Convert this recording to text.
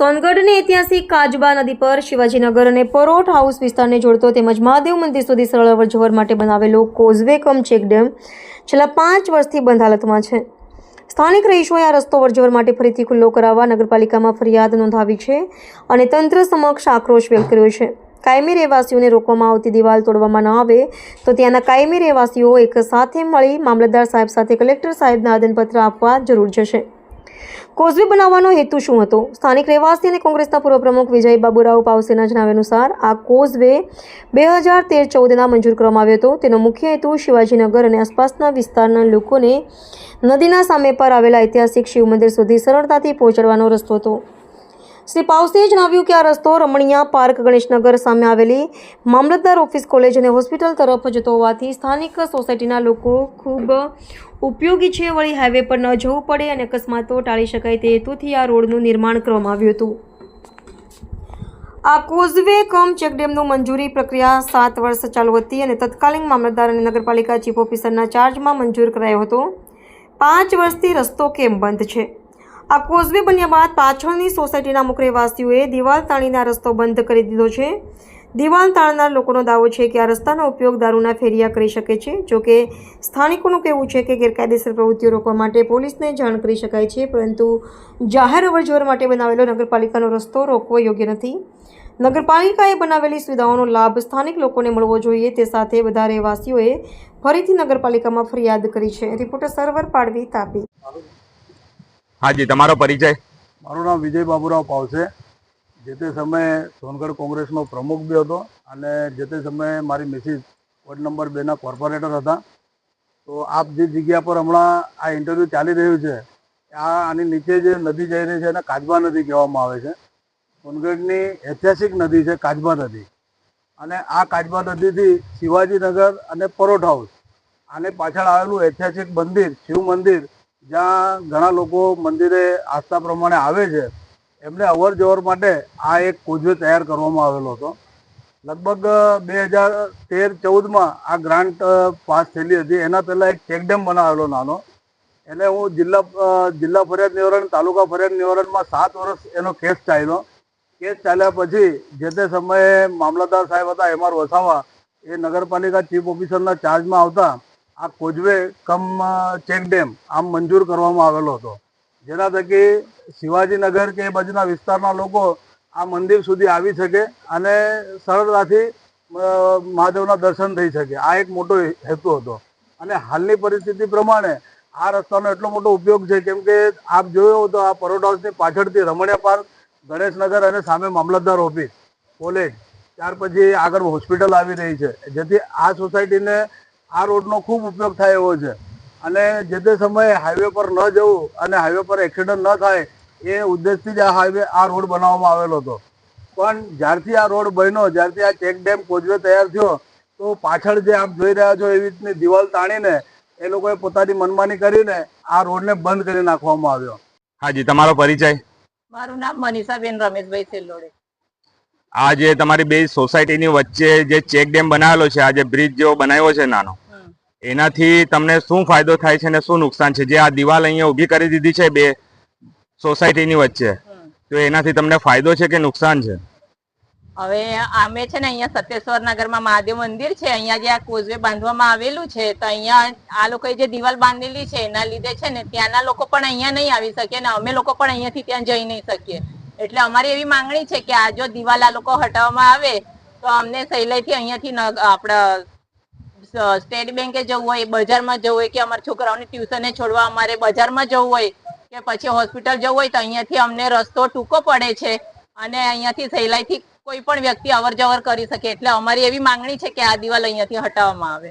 સોનગઢની ઐતિહાસિક કાજબા નદી પર શિવાજીનગર અને પરોઠ હાઉસ વિસ્તારને જોડતો તેમજ મહાદેવ મંદિર સુધી સરળ અવરજવર માટે બનાવેલો કોઝવે કમ ચેક ડેમ છેલ્લા પાંચ વર્ષથી બંધ હાલતમાં છે. સ્થાનિક રહીશોએ આ રસ્તો અવરજવર માટે ફરીથી ખુલ્લો કરાવવા નગરપાલિકામાં ફરિયાદ નોંધાવી છે અને તંત્ર સમક્ષ આક્રોશ વ્યક્ત કર્યો છે. કાયમી રહેવાસીઓને રોકવામાં આવતી દિવાલ તોડવામાં ન આવે તો ત્યાંના કાયમી રહેવાસીઓ એક સાથે મળી મામલતદાર સાહેબ સાથે કલેક્ટર સાહેબના આદનપત્ર આપવા જરૂર જશે. કોઝવે બનાવવાનો હેતુ શું હતો? સ્થાનિક રહેવાસી અને કોંગ્રેસના પૂર્વ પ્રમુખ વિજય બાબુરાવ પાવસેના જણાવ્યા અનુસાર, આ કોઝવે બે હજાર તેર ચૌદના મંજૂર કરવામાં આવ્યો હતો. તેનો મુખ્ય હેતુ શિવાજીનગર અને આસપાસના વિસ્તારના લોકોને નદીના સામે પર આવેલા ઐતિહાસિક શિવ મંદિર સુધી સરળતાથી પહોંચાડવાનો રસ્તો હતો. શ્રી પાઉસે જણાવ્યું કે આ રસ્તો રમણીયા પાર્ક ગણેશનગર સામે આવેલી મામલતદાર ઓફિસ કોલેજ અને હોસ્પિટલ તરફ જતો હોવાથી સ્થાનિક સોસાયટીના લોકો ખૂબ ઉપયોગી છે. વળી હાઈવે પર ન જવું પડે અને અકસ્માતો ટાળી શકાય તે હેતુથી આ રોડનું નિર્માણ કરવામાં આવ્યું હતું. આ કોઝવે કમ ચેકડેમનું મંજૂરી પ્રક્રિયા સાત વર્ષ ચાલુ હતી અને તત્કાલીન મામલતદાર અને નગરપાલિકા ચીફ ઓફિસરના ચાર્જમાં મંજૂર કરાયો હતો. પાંચ વર્ષથી રસ્તો કેમ બંધ છે? આ કોઝવે બન્યા બાદ પાછળની સોસાયટીના અમુક રહેવાસીઓએ દિવાલ તાણીના રસ્તો બંધ કરી દીધો છે. દિવાલ તાણનાર લોકોનો દાવો છે કે આ રસ્તાનો ઉપયોગ દારૂના ફેરિયા કરી શકે છે જોકે સ્થાનિકોનું કહેવું છે કે ગેરકાયદેસર પ્રવૃત્તિઓ રોકવા માટે પોલીસને જાણ કરી શકાય છે, પરંતુ જાહેર અવરજવર માટે બનાવેલો નગરપાલિકાનો રસ્તો રોકવો યોગ્ય નથી. નગરપાલિકાએ બનાવેલી સુવિધાઓનો લાભ સ્થાનિક લોકોને મળવો જોઈએ, તે સાથે બધા રહેવાસીઓએ ફરીથી નગરપાલિકામાં ફરિયાદ કરી છે. રિપોર્ટર સર્વર પાડવી તાપી. હાજી તમારો પરિચય? મારું નામ વિજય બાબુરાવ પાવસે જે તે સમયે સોનગઢ કોંગ્રેસનો પ્રમુખ બી હતો અને જે તે સમયે મારી મિસિસ વોર્ડ નંબર બેના કોર્પોરેટર હતા. તો આપ જે જગ્યા પર હમણાં આ ઇન્ટરવ્યૂ ચાલી રહ્યું છે, આ આની નીચે જે નદી જઈ રહી છે એને કાચબા નદી કહેવામાં આવે છે. સોનગઢની ઐતિહાસિક નદી છે કાચબા નદી. અને આ કાચબા નદીથી શિવાજીનગર અને પરોઠ હાઉસ, આને પાછળ આવેલું ઐતિહાસિક મંદિર, શિવ મંદિર જ્યાં ઘણા લોકો મંદિરે આસ્થા પ્રમાણે આવે છે, એમને અવર જવર માટે આ એક કોઝવે તૈયાર કરવામાં આવેલો હતો. લગભગ બે હજાર તેર ચૌદમાં આ ગ્રાન્ટ પાસ થયેલી હતી. એના પહેલાં એક ચેકડેમ બનાવેલો નાનો. એને હું જિલ્લા જિલ્લા ફરિયાદ નિવારણ, તાલુકા ફરિયાદ નિવારણમાં સાત વર્ષ એનો કેસ ચાલ્યો. કેસ ચાલ્યા પછી જે તે સમયે મામલતદાર સાહેબ હતા, એમ વસાવા, એ નગરપાલિકા ચીફ ઓફિસરના ચાર્જમાં આવતા આ કોજવે કમ ચેક ડેમ આમ મંજૂર કરવામાં આવેલો હતો. જેના થકી શિવાજીનગર કે એ બાજુના વિસ્તારના લોકો આ મંદિર સુધી આવી શકે અને સરળતાથી મહાદેવના દર્શન થઈ શકે. આ એક મોટો હેતુ હતો. અને હાલની પરિસ્થિતિ પ્રમાણે આ રસ્તાનો એટલો મોટો ઉપયોગ છે, કેમ કે આપ જોયો તો આ પરોટ હાઉસની પાછળથી રમણીયા પાર્ક, ગણેશનગર અને સામે મામલતદાર ઓફિસ, કોલેજ, ત્યાર પછી આગળ હોસ્પિટલ આવી રહી છે. જેથી આ સોસાયટીને આ રોડનો ખૂબ ઉપયોગ થાય એવો છે. અને જે તે સમયે હાઈવે પર ન જવું અને હાઈવે પર એક્સિડન્ટ ન થાય એ ઉદ્દેશથી જ આ હાઈવે આ રોડ બનાવવામાં આવેલો હતો. પણ જ્યારથી આ રોડ બન્યો જ્યારથી આ ચેક ડેમ કોઝવે તૈયાર થયો તો પાછળ જે આપ જોઈ રહ્યા છો એવી રીતની દિવાલ તાણીને એ લોકોએ પોતાની મનમાની કરીને આ રોડને બંધ કરી નાખવામાં આવ્યો. હાજી તમારો પરિચય? મારું નામ મનીષાબેન રમેશભાઈ સેલોડે આ જે તમારી બે સોસાયટીની વચ્ચે જે ચેક ડેમ બનાવેલો છે, આ જે બ્રિજ જેવો બનાવ્યો છે નાનો. એનાથી તમને શું ફાયદો થાય છે અને શું નુકસાન છે જે આ દિવાલ અહીંયા ઊભી કરી દીધી છે બે સોસાયટીની વચ્ચે. તો એનાથી તમને ફાયદો છે કે નુકસાન છે હવે અમે છે ને અહીંયા સત્યેશ્વર નગરમાં મહાદેવ મંદિર છે, અહીંયા જે આ કોઝવે બાંધવામાં આવેલું છે, તો અહીંયા આ લોકોએ જે દિવાલ બાંધેલી છે, એના લીધે છે ને ત્યાંના લોકો પણ અહીંયા નહીં આવી શકે અને અમે લોકો પણ અહીંયાથી ત્યાં જઈ નહીં શકીએ એટલે અમારી એવી માંગણી છે કે આ જો દિવાલ આ લોકો હટાવવામાં આવે, તો અમને સહેલાઈથી અહીંયાથી આપણા સ્ટેટ બેંકે જવું હોય, બજારમાં જવું હોય કે અમારા છોકરાઓને ટ્યુશને છોડવા અમારે બજારમાં જવું હોય કે પછી હોસ્પિટલ જવું હોય તો અહીંયાથી અમને રસ્તો ટૂંકો પડે છે અને અહીંયાથી સહેલાઈથી કોઈ પણ વ્યક્તિ અવર જવર કરી શકે. એટલે અમારી એવી માંગણી છે કે આ દિવાલ અહીંયાથી હટાવવામાં આવે.